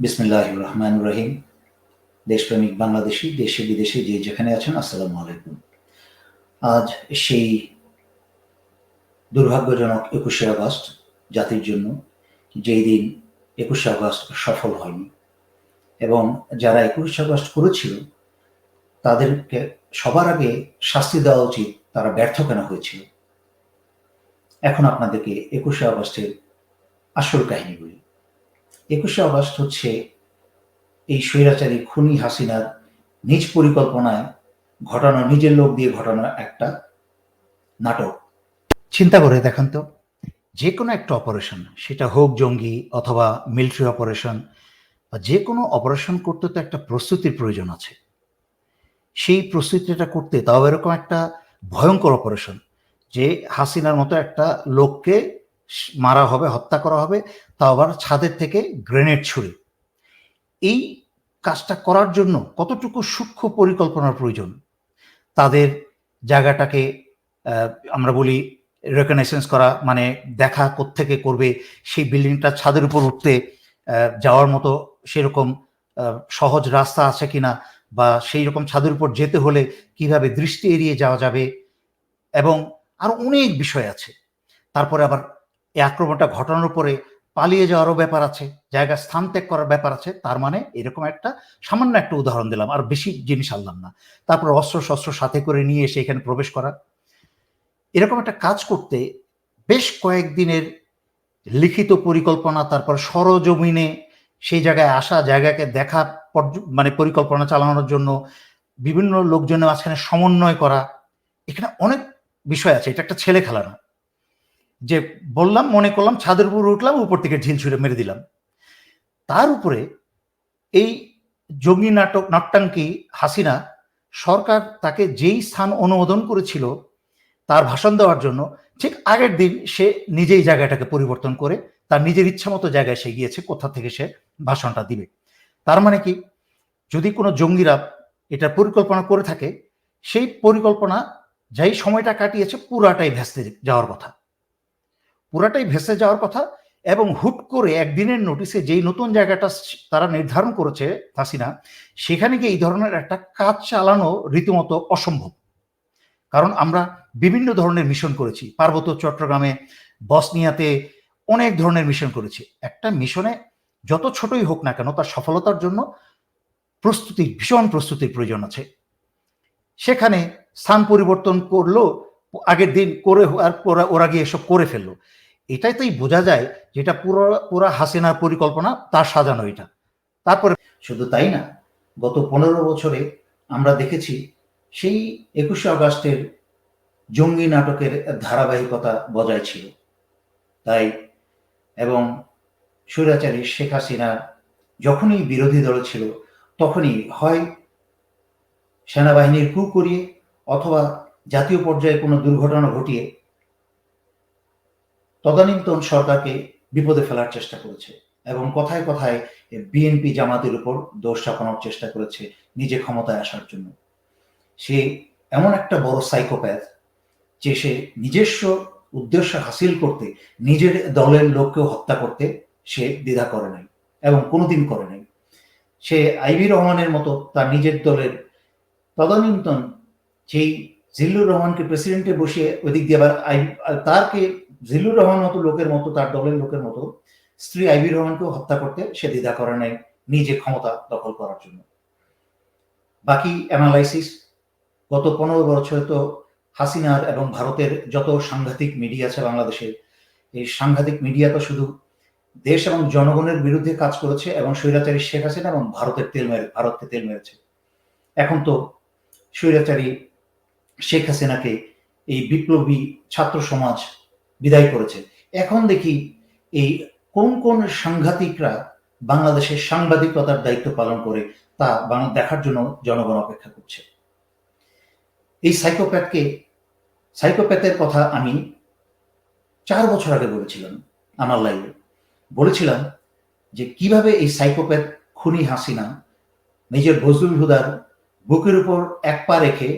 বিসমিল্লাহ রহমান রহিম দেশপ্রেমিক বাংলাদেশি, দেশে বিদেশে যে যেখানে আছেন, আসসালামু আলাইকুম। আজ সেই দুর্ভাগ্যজনক একুশে আগস্ট, জাতির জন্য যেই দিন একুশে আগস্ট সফল হয়নি, এবং যারা একুশে আগস্ট করেছিল, তাদেরকে সবার আগে শাস্তি দেওয়া উচিত, তারা ব্যর্থ কেন হয়েছিল? এখন আপনাদেরকে একুশে আগস্টের আসল কাহিনী বলি। একুশে আগস্ট হচ্ছে এই স্বৈরাচারী খুনি হাসিনার নিজ পরিকল্পনায় ঘটানো, নিজের লোক দিয়ে ঘটানো একটা নাটক। চিন্তা করে দেখান তো, যে কোনো একটা অপারেশন, সেটা হোক জঙ্গি অথবা মিলিটারি অপারেশন বা যে কোনো অপারেশন করতে তো একটা প্রস্তুতির প্রয়োজন আছে। সেই প্রস্তুতিটা করতে তাও এরকম একটা ভয়ঙ্কর অপারেশন যে হাসিনার মতো একটা লোককে মারা হবে, হত্যা করা হবে তা আবার ছাদের থেকে গ্রেনেড ছুড়ে। এই কাজটা করার জন্য কতটুকু সূক্ষ্ম পরিকল্পনার প্রয়োজন? তাদের জায়গাটাকে আমরা বলি রেকগনাইসেন্স করা মানে দেখা থেকে করবে, সেই বিল্ডিংটা ছাদের উপর উঠতে যাওয়ার মতো সেরকম সহজ রাস্তা আছে কিনা বা সেই রকম ছাদের উপর যেতে হলে কীভাবে দৃষ্টি এড়িয়ে যাওয়া যাবে এবং আরও অনেক বিষয় আছে। তারপরে আবার এই আক্রমণটা ঘটানোর পরে পালিয়ে যাওয়ারও ব্যাপার আছে, জায়গা স্থান ত্যাগ করার ব্যাপার আছে, তার মানে এরকম একটা সামান্য একটা উদাহরণ দিলাম, আর বেশি জিনিস আনলাম না। তারপর অস্ত্র শস্ত্র সাথে করে নিয়ে এসে এখানে প্রবেশ করা। এরকম একটা কাজ করতে বেশ কয়েকদিনের লিখিত পরিকল্পনা, তারপর সরজমিনে সেই জায়গায় আসা, জায়গাকে দেখা মানে পরিকল্পনা চালানোর জন্য বিভিন্ন লোকজনের মাঝখানে সমন্বয় করা, এখানে অনেক বিষয় আছে, এটা একটা ছেলে খেলা না। যে বললাম, মনে করলাম, ছাদের উপর উঠলাম, উপর থেকে ঢিল ছুঁড়ে মেরে দিলাম। তার উপরে এই জঙ্গি নাটক, নাট্যাঙ্কি হাসিনা সরকার তাকে যেই স্থান অনুমোদন করেছিল, তার ভাষণ দেওয়ার জন্য, ঠিক আগের দিন সে নিজেই জায়গাটাকে পরিবর্তন করে, তার নিজের ইচ্ছা মতো জায়গায় সে গিয়েছে, কোথা থেকে সে ভাষণটা দিবে। তার মানে কি, যদি কোনো জঙ্গিরা এটা পরিকল্পনা করে থাকে, সেই পরিকল্পনা, যেই সময়টা কাটিয়েছে, পুরাটাই ভেস্তে যাওয়ার কথা। পুরাটাই ভেসে যাওয়ার কথা এবং হুট করে একদিনের নোটিসে যেই নতুন জায়গাটা তারা নির্ধারণ করেছে হাসিনা, সেখানে গিয়ে এই ধরনের একটা কাজ চালানো রীতিমতো অসম্ভব। কারণ আমরা বিভিন্ন ধরনের মিশন করেছি। পার্বত্য চট্টগ্রামে, বসনিয়াতে অনেক ধরনের মিশন করেছি। একটা মিশনে যত ছোটই হোক না কেন তার সফলতার জন্য প্রস্তুতি ভীষণ প্রস্তুতির প্রয়োজন আছে। সেখানে স্থান পরিবর্তন করল, আগের দিন করে আর ওরা গিয়ে এসব করে ফেলল। এটাই তাই বোঝা যায় যেটা পুরো পুরো হাসিনার পরিকল্পনা, তার সাজানো এটা। তারপরে শুধু তাই না, গত পনেরো বছরে আমরা দেখেছি সেই একুশে আগস্টের জঙ্গি নাটকের ধারাবাহিকতা বজায় ছিল। তাই, এবং স্বৈরাচারী শেখ হাসিনা যখনই বিরোধী দল ছিল, তখনই হয় সেনাবাহিনীর কু করিয়ে অথবা জাতীয় পর্যায়ে কোনো দুর্ঘটনা ঘটিয়ে তদানীন্তন সরকারকে বিপদে ফেলার চেষ্টা করেছে এবং কথায় কথায় বিএনপি জামাতের উপর দোষ চাপানোর চেষ্টা করেছে নিজে ক্ষমতায় আসার জন্য। সে এমন একটা বড় সাইকোপ্যাথ যে সে নিজস্ব উদ্দেশ্য হাসিল করতে, নিজের দলের লোককেও হত্যা করতে সে দ্বিধা করে নাই এবং কোনোদিন করে নাই। সে আইবি রহমানের মতো তার নিজের দলের তদানীন্তন যেই জিল্লুর রহমানকে প্রেসিডেন্টে বসিয়ে ওইদিক দিয়ে আবার তারকে জিল্লুর রহমান মতো লোকের মতো, তার দলের লোকের মতো স্ত্রী আইবি রহমানকেও হত্যা করতে সে দ্বিধা করে নাই নিজে ক্ষমতা দখল করার জন্য। বাকি অ্যানালাইসিস, গত পনেরো বছরে তো হাসিনার এবং ভারতের যত সাংঘাতিক মিডিয়া আছে বাংলাদেশের এই সাংঘাতিক মিডিয়া তো শুধু দেশ এবং জনগণের বিরুদ্ধে কাজ করেছে এবং স্বৈরাচারী শেখ হাসিনা এবং ভারতের তেল মেরে, ভারতকে তেল মেরেছে। এখন তো স্বৈরাচারী শেখ হাসিনাকে এই বিপ্লবী ছাত্র সমাজ বিদায় করেছে। এখন দেখি এই কোন কোন সাংঘাতিকরা বাংলাদেশের সাংবাদিকতার দায়িত্ব পালন করে তা দেখার জন্য জনগণ অপেক্ষা করছে। এই সাইকোপ্যাথকে সাইকোপ্যাথের কথা আমি চার বছর আগে বলেছিলাম আমার লাইভে বলেছিলাম যে কীভাবে এই সাইকোপ্যাথ খুনি হাসিনা নিজের বজরুল হুদার বুকের উপর এক পা রেখে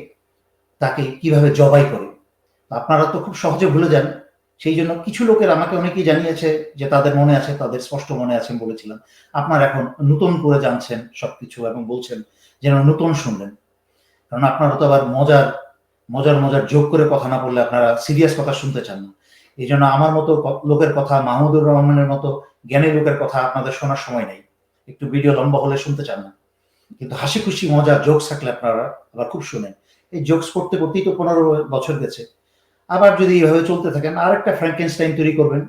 তাকে কীভাবে জবাই করে। আপনারা তো খুব সহজে ভুলে যান সেই জন্য কিছু লোকের আমাকে অনেকেই জানিয়েছে যে তাদের মনে আছে, তাদের স্পষ্ট মনে আছেন বলেছিলাম। আপনার এখন নতুন করে জানছেন সবকিছু এবং বলছেন যেন নতুন শুনলেন। কারণ আপনারা তো আবার মজার মজার মজার যোগ করে কথা না বললে আপনারা সিরিয়াস কথা শুনতে চান না। এই জন্য আমার মতো লোকের কথা, মাহমুদুর রহমানের মতো জ্ঞানী লোকের কথা আপনাদের শোনার সময় নেই। একটু ভিডিও লম্বা হলে শুনতে চান না। কিন্তু হাসি খুশি মজা জোকস থাকলে আপনারা আবার খুব শুনেন। এই জোকস করতে করতেই তো পনেরো বছর গেছে। আবার যদি এইভাবে চলতে থাকেন আর একটা ফ্র্যাঙ্কেনস্টাইন তৈরি করবেন।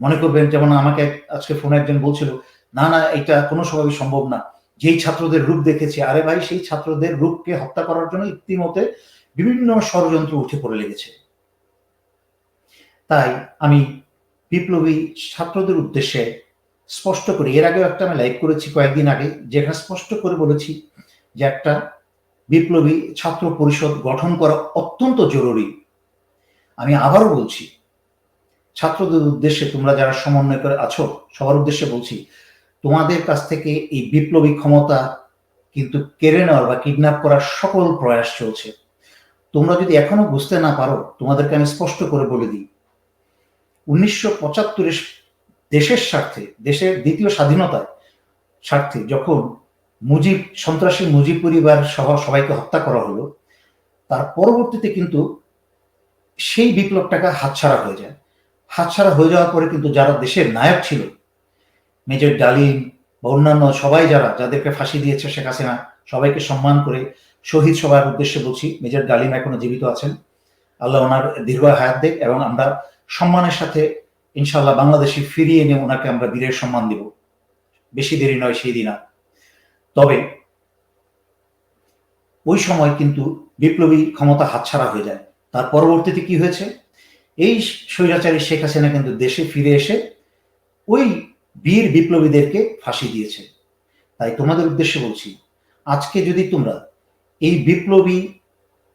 মনে করবেন যেমন আমাকে আজকে ফোনে একজন বলছিল, না না, এটা কোনো সময় সম্ভব না। যেই ছাত্রদের রূপ দেখেছি, আরে ভাই, সেই ছাত্রদের রূপকে হত্যা করার জন্য ইতিমধ্যে বিভিন্ন ষড়যন্ত্র উঠে পড়ে লেগেছে। তাই আমি বিপ্লবী ছাত্রদের উদ্দেশ্যে স্পষ্ট করি, এর আগেও একটা আমি লাইভ করেছি কয়েকদিন আগে, যেখানে স্পষ্ট করে বলেছি যে একটা বিপ্লবী ছাত্র পরিষদ গঠন করা অত্যন্ত জরুরি। আমি আবারও বলছি, ছাত্রদের উদ্দেশ্যে তোমরা যারা সমন্বয় করে আছো, সবার উদ্দেশ্যে বলছি, তোমাদের কাছ থেকে এই বিপ্লবী ক্ষমতা কিন্তু কেড়ে নেওয়ার বা কিডন্যাপ করার সকল প্রয়াস চলছে। তোমরা যদি এখনও বুঝতে না পারো, তোমাদেরকে আমি স্পষ্ট করে বলে দিই, উনিশশো পঁচাত্তরের দেশের স্বার্থে, দেশের দ্বিতীয় স্বাধীনতার স্বার্থে যখন মুজিব, সন্ত্রাসী মুজিব পরিবার সহ সবাইকে হত্যা করা হলো, তার পরবর্তীতে কিন্তু সেই বিপ্লবটাকে হাতছাড়া হয়ে যায়। হাতছাড়া হয়ে যাওয়ার পরে কিন্তু যারা দেশের নায়ক ছিল, মেজর ডালিম বা অন্যান্য সবাই যারা, যাদেরকে ফাঁসি দিয়েছে শেখ হাসিনা, সবাইকে সম্মান করে শহীদ সবার উদ্দেশ্যে বলছি, মেজর ডালিম এখনও জীবিত আছেন। আল্লাহ ওনার দীর্ঘ হায়াত দেখ এবং আমরা সম্মানের সাথে ইনশাল্লাহ বাংলাদেশে ফিরিয়ে এনে ওনাকে আমরা বীরের সম্মান দিব। বেশি দেরি নয় সেই দিন আর। তবে ওই সময় কিন্তু বিপ্লবী ক্ষমতা হাতছাড়া হয়ে যায়। তার পরবর্তীতে কি হয়েছে? এই স্বৈরাচারী শেখ হাসিনা কিন্তু দেশে ফিরে এসে ওই বীর বিপ্লবীদেরকে ফাঁসি দিয়েছে। তাই তোমাদের উদ্দেশ্যে বলছি, আজকে যদি তোমরা এই বিপ্লবী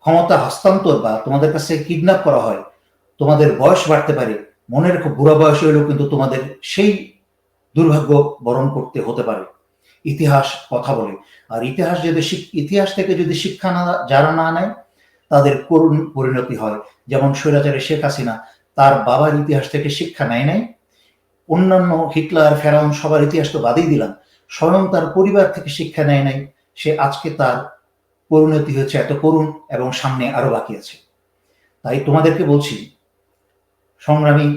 ক্ষমতা হস্তান্তর বা তোমাদের কাছে কিডন্যাপ করা হয়, তোমাদের বয়স বাড়তে পারে, মনে রেখো বুড়া বয়স হইলেও কিন্তু তোমাদের সেই দুর্ভাগ্য বরণ করতে হতে পারে। ইতিহাস কথা বলে। আর ইতিহাস যদি ইতিহাস থেকে যদি শিক্ষা না যারা না নেয় তাদের করুণ পরিণতি হয়। যেমন স্বৈরাচারী শেখ হাসিনা তার বাবার ইতিহাস থেকে শিক্ষা নেয় নাই। অন্যান্য হিটলার, ফেরাউন সবার ইতিহাস তো বাদই দিলাম। স্বয়ং তার পরিবার থেকে শিক্ষা নেয় নাই। সে আজকে তার পরিণতি হচ্ছে এত করুণ এবং সামনে আরও বাকি আছে। তাই তোমাদেরকে বলছি, সংগ্রামী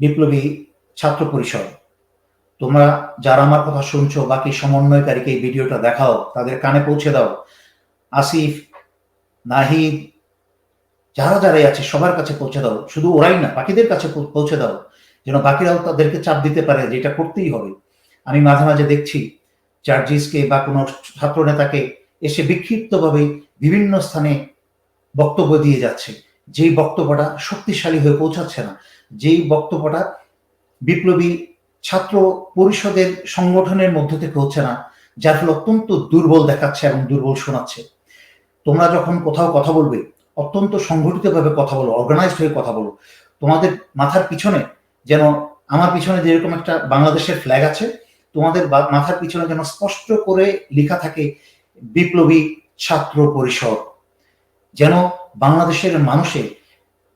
বিপ্লবী ছাত্র পরিষদ, তোমরা যারা আমার কথা শুনছো, বাকি সমন্বয়কারীকে এই ভিডিওটা দেখাও, তাদের কানে পৌঁছে দাও। আসিফ নাহিদ যারা যারাই আছে, সবার কাছে পৌঁছে দাও। শুধু ওরাই না, বাকিদের কাছে পৌঁছে দাও। যেন বাকিরাও তাদেরকে চাপ দিতে পারে যেটা করতেই হবে। আমি মাঝে মাঝে দেখছি চার্জিসকে বা কোনো ছাত্র নেতাকে এসে বিক্ষিপ্তভাবে বিভিন্ন স্থানে বক্তব্য দিয়ে যাচ্ছে। যেই বক্তব্যটা শক্তিশালী হয়ে পৌঁছাচ্ছে না। যেই বক্তব্যটা বিপ্লবী ছাত্র পরিষদের সংগঠনের মধ্য থেকে হচ্ছে না, যার ফলে অত্যন্ত দুর্বল দেখাচ্ছে এবং দুর্বল শোনাচ্ছে। তোমরা যখন কোথাও কথা বলবে, অত্যন্ত সংগঠিতভাবে কথা বলো অর্গানাইজড হয়ে কথা বলো, তোমাদের মাথার পিছনে যেন, আমার পিছনে যেরকম একটা বাংলাদেশের ফ্ল্যাগ আছে, তোমাদের মাথার পিছনে যেন স্পষ্ট করে লেখা থাকে, বিপ্লবী ছাত্র পরিষদ। যেন বাংলাদেশের মানুষের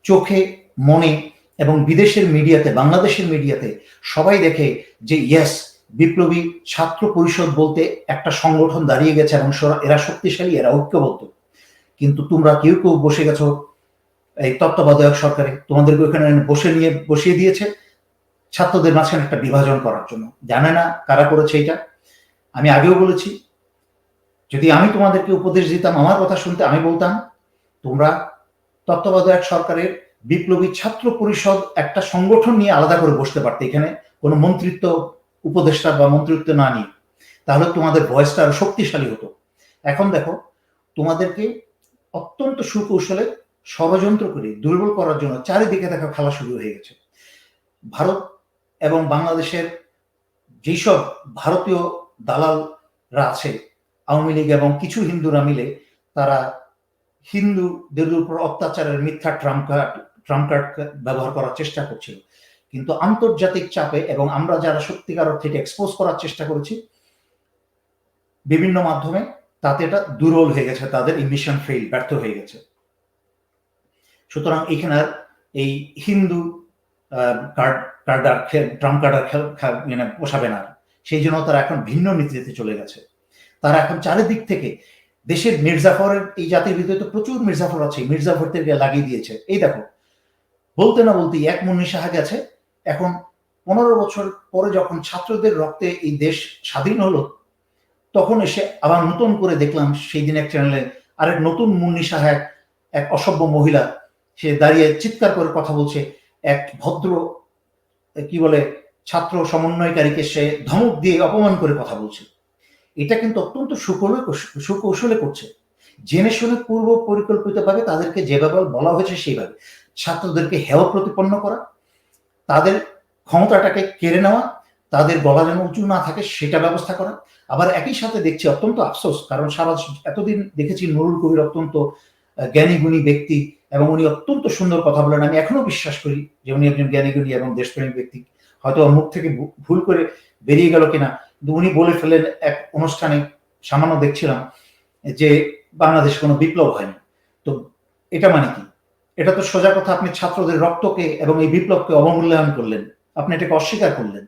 চোখে, মনে এবং বিদেশের মিডিয়াতে বাংলাদেশের মিডিয়াতে সবাই দেখে যে ইয়েস বিপ্লবী ছাত্র পরিষদ বলতে একটা সংগঠন দাঁড়িয়ে গেছে এবং এরা শক্তিশালী, এরা ঐক্যবদ্ধ। কিন্তু তোমরা কেউ কেউ বসে গেছো এই তত্ত্বাবধায়ক সরকারে। তোমাদেরকে ওখানে বসে নিয়ে বসিয়ে দিয়েছে ছাত্রদের মাঝখানে একটা বিভাজন করার জন্য। জানে না কারা করেছে এটা। আমি আগেও বলেছি, যদি আমি তোমাদেরকে উপদেশ দিতাম, আমার কথা শুনতে আমি বলতাম, তোমরা তত্ত্বাবধায়ক সরকারের বিপ্লবী ছাত্র পরিষদ একটা সংগঠন নিয়ে আলাদা করে বসতে পারতে। এখানে কোনো মন্ত্রিত্ব উপদেষ্টা বা মন্ত্রিত্ব না নিয়ে, তাহলে তোমাদের ভয়েসটা আরও শক্তিশালী হতো। এখন দেখো, তোমাদেরকে অত্যন্ত সুকৌশলে ষড়যন্ত্র করে দুর্বল করার জন্য চারিদিকে দেখা খেলা শুরু হয়ে গেছে। ভারত এবং বাংলাদেশের যেসব ভারতীয় দালালরা আছে, আওয়ামী লীগ এবং কিছু হিন্দুরা মিলে, তারা হিন্দুদের উপর অত্যাচারের মিথ্যা ট্রাম্প কার্ড ট্রাম্প কার্ড ব্যবহার করার চেষ্টা করছিল। কিন্তু আন্তর্জাতিক চাপে এবং আমরা যারা সত্যিকার অর্থে এটা এক্সপোজ করার চেষ্টা করেছি, বিভিন্ন মাধ্যমে তাতে এটা দুর্বল হয়ে গেছে, তাদের ইমিশন ফেল ব্যর্থ হয়ে গেছে। সুতরাং এখানে এই হিন্দু কার্ড কার্ডার কার্ডার মানে পোষাবে না। সেই জন্য তারা এখন ভিন্ন নীতিতে চলে গেছে। তারা এখন চারিদিক থেকে দেশের মির্জাফরের এই জাতির ভিতরে তো প্রচুর মির্জাফর আছে মির্জাফরদেরকে লাগিয়ে দিয়েছে। এই দেখো, বলতে না বলতে এক মুন্নি সাহা গেছে এখন পনেরো বছর পরে যখন ছাত্রদের রক্তে এই দেশ স্বাধীন হলো, তখন এসে আবার নতুন করে দেখলাম সেই দিন এক চ্যানেলে আরেক নতুন মুন্নি সাহা এক অসভ্য মহিলা, সে দাঁড়িয়ে চিৎকার করে কথা বলছে। এক ভদ্র, কি বলে, ছাত্র সমন্বয়কারীকে সে ধমক দিয়ে অপমান করে কথা বলছে। এটা কিন্তু অত্যন্ত সুকৌশলে সুকৌশলে করছে। জেনে শুনে পূর্ব পরিকল্পিতভাবে তাদেরকে যেভাবে বলা হয়েছে সেইভাবে। ছাত্রদেরকে হেয় প্রতিপন্ন করা তাদের ক্ষমতাটাকে কেড়ে নেওয়া, তাদের গলা যেন উঁচু না থাকে সেটা ব্যবস্থা করা। আবার একই সাথে দেখছি অত্যন্ত আফসোস, কারণ সারা এতদিন দেখেছি নুরুল কবির অত্যন্ত জ্ঞানী গুণী ব্যক্তি এবং উনি অত্যন্ত সুন্দর কথা বলেন। আমি এখনও বিশ্বাস করি যে উনি একজন জ্ঞানী গুণী এবং দেশপ্রেমী ব্যক্তি। হয়তো মুখ থেকে ভুল করে বেরিয়ে গেল কিনা, কিন্তু উনি বলে ফেলেন এক অনুষ্ঠানে, সামান্য দেখছিলাম, যে বাংলাদেশ কোনো বিপ্লব হয়নি। তো এটা মানে কি? এটা তো সোজা কথা, আপনি ছাত্রদের রক্তকে এবং এই বিপ্লবকে অবমূল্যায়ন করলেন। আপনি এটাকে অস্বীকার করলেন।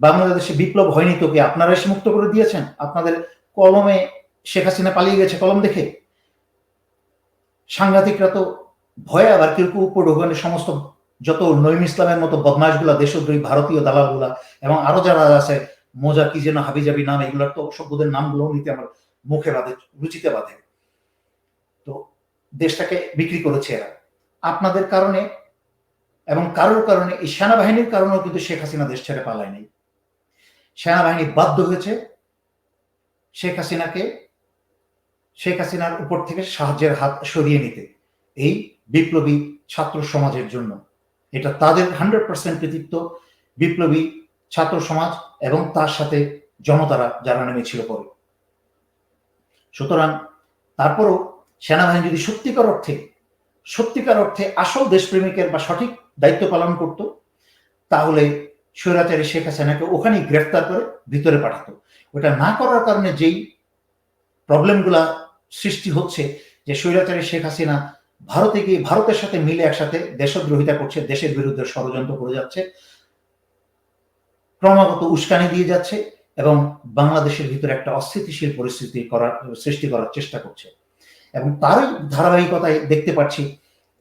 বাংলাদেশে বিপ্লব হয়নি তোকে আপনারা এসে মুক্ত করে দিয়েছেন? আপনাদের কলমে শেখ হাসিনা পালিয়ে গেছে কলম দেখে? সাংঘাতিকরা তো ভয়ে আবার কেউ কেউ সমস্ত যত নইম ইসলামের মতো বদমাশ বদমাশগুলা, দেশদ্রোহী, ভারতীয় দালালগুলা এবং আরও যারা আছে, মোজা কি যেন হাবিজাবি নাম, এগুলোর তো সভ্যদের নামগুলো নিতে আমার মুখে বাঁধে, রুচিতে বাঁধে। তো দেশটাকে বিক্রি করেছে এরা। আপনাদের কারণে এবং কারোর কারণে, এই সেনাবাহিনীর কারণেও কিন্তু শেখ হাসিনা দেশ ছেড়ে পালায় নেই। সেনাবাহিনী বাধ্য হয়েছে শেখ হাসিনাকে, শেখ হাসিনার উপর থেকে সাহায্যের হাত সরিয়ে নিতে এই বিপ্লবী ছাত্র সমাজের জন্য। এটা তাদের হান্ড্রেড পার্সেন্ট কৃতিত্ব, বিপ্লবী ছাত্র সমাজ এবং তার সাথে জনতারা যারা নেমেছিল পরে। সুতরাং তারপরও সেনাবাহিনী যদি সত্যিকার অর্থে সত্যিকার অর্থে আসল দেশপ্রেমিকের বা সঠিক দায়িত্ব পালন করত, তাহলে স্বৈরাচারী শেখ হাসিনাকে ওখানেই গ্রেফতার করে ভিতরে পাঠাতো। ওটা না করার কারণে যেই প্রবলেমগুলা সৃষ্টি হচ্ছে যে স্বৈরাচারী শেখ হাসিনা ভারতে গিয়ে ভারতের সাথে মিলে একসাথে দেশদ্রোহিতা করছে, দেশের বিরুদ্ধে ষড়যন্ত্র করে যাচ্ছে, ক্রমাগত উস্কানি দিয়ে যাচ্ছে এবং বাংলাদেশের ভিতরে একটা অস্থিতিশীল পরিস্থিতি করার, সৃষ্টি করার চেষ্টা করছে। এবং তারই ধারাবাহিকতায় দেখতে পাচ্ছি,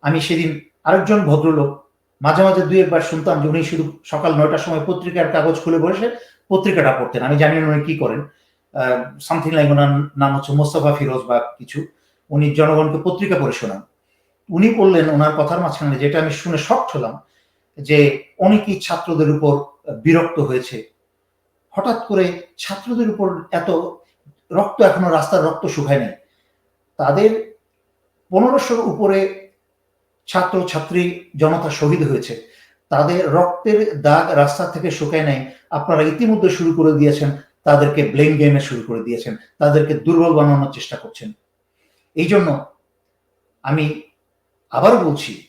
আমি সেদিন আরেকজন ভদ্রলোক, মাঝে মাঝে দুই একবার শুনতাম যে উনি শুধু সকাল নয়টার সময় পত্রিকার কাগজ খুলে বসে পত্রিকাটা পড়তেন। আমি জানি না উনি কি করেন। সামথিং লাইক ওনার নাম হচ্ছে মোস্তফা ফিরোজ বা কিছু। উনি জনগণকে পত্রিকা পড়ে শোনান। উনি বললেন ওনার কথার মাঝখানে যেটা আমি শুনে শক্ট হলাম, যে অনেকেই ছাত্রদের উপর বিরক্ত হয়েছে। হঠাৎ করে ছাত্রদের উপর এত রক্ত এখনও রাস্তার রক্ত শুকায় নাই। তাদের পনেরোশোর উপরে ছাত্র ছাত্রী জনতা শহীদ হয়েছে। তাদের রক্তের দাগ রাস্তা থেকে শুকায় নাই। আপনারা ইতিমধ্যে শুরু করে দিয়েছেন, তাদেরকে ব্লেম গেমে শুরু করে দিয়েছেন। তাদেরকে দুর্বল বানানোর চেষ্টা করছেন। এই জন্য আমি আবারও বলছি,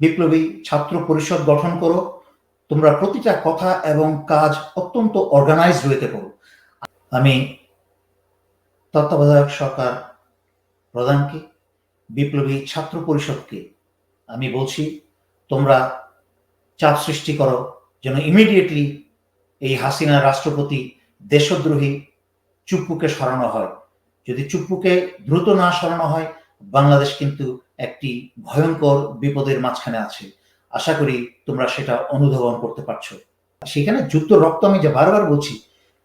বিপ্লবী ছাত্র পরিষদ গঠন করো। তোমরা প্রতিটা কথা এবং কাজ অত্যন্ত অর্গানাইজ হইতে করো। আমি তত্ত্বাবধায়ক সরকার প্রধানকে বিপ্লবী ছাত্র পরিষদকে আমি বলছি, তোমরা চাপ সৃষ্টি করো যেন ইমিডিয়েটলি এই হাসিনা রাষ্ট্রপতি দেশদ্রোহী চুপ্পুকে সরানো হয়। যদি চুপ্পুকে দ্রুত না সরানো হয়, বাংলাদেশ কিন্তু একটি ভয়ঙ্কর বিপদের মাঝখানে আছে। আশা করি তোমরা সেটা অনুধাবন করতে পারছ। সেখানে যুদ্ধ রক্ত আমি যে বারবার বলছি,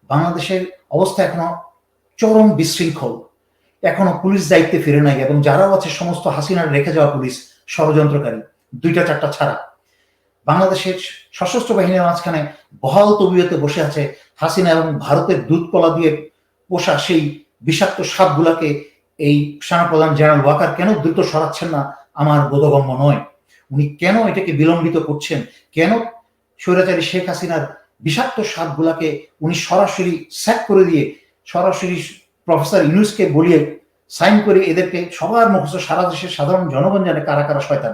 বাংলাদেশের অবস্থা এখনও চরম বিশৃঙ্খল। এখনও পুলিশ দায়িত্বে ফিরে নাই এবং যারাও আছে, সমস্ত হাসিনার রেখে যাওয়া পুলিশ, ষড়যন্ত্রকারী, দুইটা চারটা ছাড়া। বাংলাদেশের সশস্ত্র বাহিনীর মাঝখানে বহাল তবিয়তে বসে আছে হাসিনা এবং ভারতের দুধ কলা দিয়ে পোষা সেই বিষাক্ত সাপগুলাকে এই সেনাপ্রধান জেনারেল ওয়াকার কেন দ্রুত সরাচ্ছেন না, আমার বোধগম্য নয়। উনি কেন এটাকে বিলম্বিত করছেন? কেন স্বৈরাচারী শেখ হাসিনার বিষাক্ত সাপগুলাকে উনি সরাসরি স্যাক করে দিয়ে সরাসরি প্রফেসর ইউনুসকে বলিয়ে সাইন করে এদেরকে সবার মুখস্থ সারা দেশের সাধারণ জনগণ জানে কারা কারা শয়তান।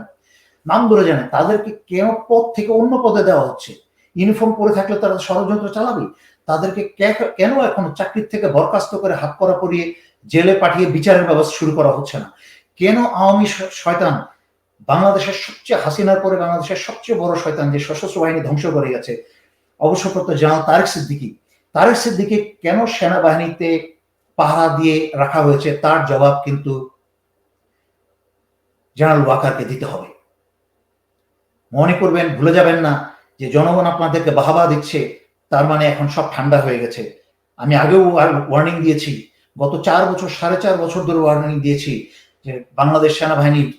নাম ধরে জানে, তাদেরকে কেন পদ থেকে অন্য পদে দেওয়া হচ্ছে? ইউনিফর্ম পরে থাকলে তারা ষড়যন্ত্র চালাবে? তাদেরকে কেন এখন চাকরির থেকে বরখাস্ত করে হাত করা পরিয়ে জেলে পাঠিয়ে বিচারের ব্যবস্থা শুরু করা হচ্ছে না? কেন আওয়ামী শয়তান বাংলাদেশের সবচেয়ে হাসিনার পরে বাংলাদেশের সবচেয়ে বড় শয়তান যে সশস্ত্র বাহিনী ধ্বংস করে গেছে? অবসরপ্রাপ্ত জেনারেল তারেক সিদ্দিকি তারেক সিদ্দিকি কেন সেনাবাহিনীতে পাহারা দিয়ে রাখা হয়েছে তার জবাব কিন্তু জেনারেল ওয়াকারকে দিতে হবে। মনে করবেন, ভুলে যাবেন না যে জনগণ আপনাদেরকে বাহাবা দিচ্ছে, তার মানে এখন সব ঠান্ডা হয়ে গেছে। আমি আগেও ওয়ার্নিং দিয়েছি, গত চার বছর, সাড়ে চার বছর ধরে ওয়ার্নিং দিয়েছি যে বাংলাদেশ সেনাবাহিনীর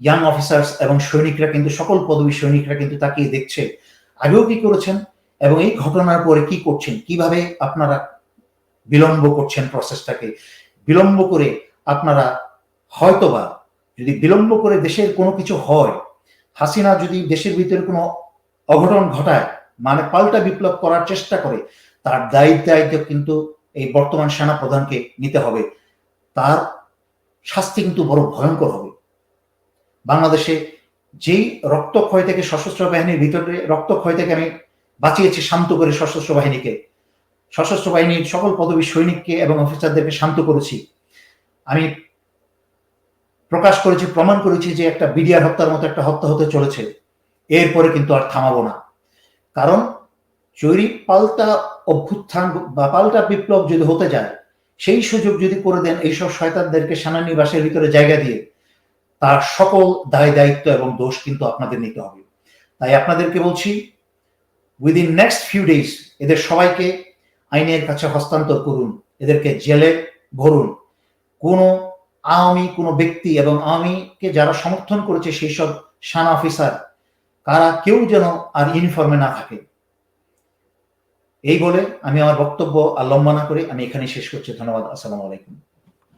ইয়াং অফিসার্স এবং সৈনিকরা কিন্তু, সকল পদবী সৈনিকরা কিন্তু তাকিয়ে দেখছে। আগেও কি করেছেন? এবং এই ঘটনার পরে কি করছেন? কীভাবে আপনারা বিলম্ব করছেন প্রসেসটাকে বিলম্ব করে আপনারা হয়তোবা যদি বিলম্ব করে দেশের কোনো কিছু হয়, হাসিনা যদি দেশের ভিতরে কোনো অঘটন ঘটায় মানে পাল্টা বিপ্লব করার চেষ্টা করে, তার দায়িত্ব দায়িত্ব কিন্তু এই বর্তমান সেনা প্রধানকে নিতে হবে। তার শাস্তি কিন্তু বড় ভয়ঙ্কর হবে। বাংলাদেশে যেই রক্তক্ষয় থেকে সশস্ত্র বাহিনীর ভিতরে রক্তক্ষয় থেকে আমি বাঁচিয়েছি শান্ত করে সশস্ত্র বাহিনীকে। সশস্ত্র বাহিনীর সকল পদবী সৈনিককে এবং অফিসারদেরকে শান্ত করেছি। আমি প্রকাশ করেছি, প্রমাণ করেছি যে একটা বিডিআর হত্যার মতো একটা হত্যা হতে চলেছে। এরপরে কিন্তু আর থামাবো না। কারণ চৈরি পাল্টা অভ্যুত্থান বা পাল্টা বিপ্লব যদি হতে যায়, সেই সুযোগ যদি করে দেন এইসব শয়তানদেরকে সেনানিবাসের ভিতরে জায়গা দিয়ে, তার সকল দায় দায়িত্ব এবং দোষ কিন্তু আপনাদের নিতে হবে। তাই আপনাদেরকে বলছি উইদিন নেক্সট ফিউ ডেজ এদের সবাইকে আইনের কাছে হস্তান্তর করুন, এদেরকে জেলে ভরুন। কোনো আওয়ামী, কোনো ব্যক্তি এবং আওয়ামীকে যারা সমর্থন করেছে সেই সব সানা অফিসার, কারা কেউ যেন আর ইউনিফর্মে না থাকে। এই বলে আমি আমার বক্তব্য আর লম্বা না করে আমি এখানে শেষ করছি। ধন্যবাদ। আসসালামু আলাইকুম।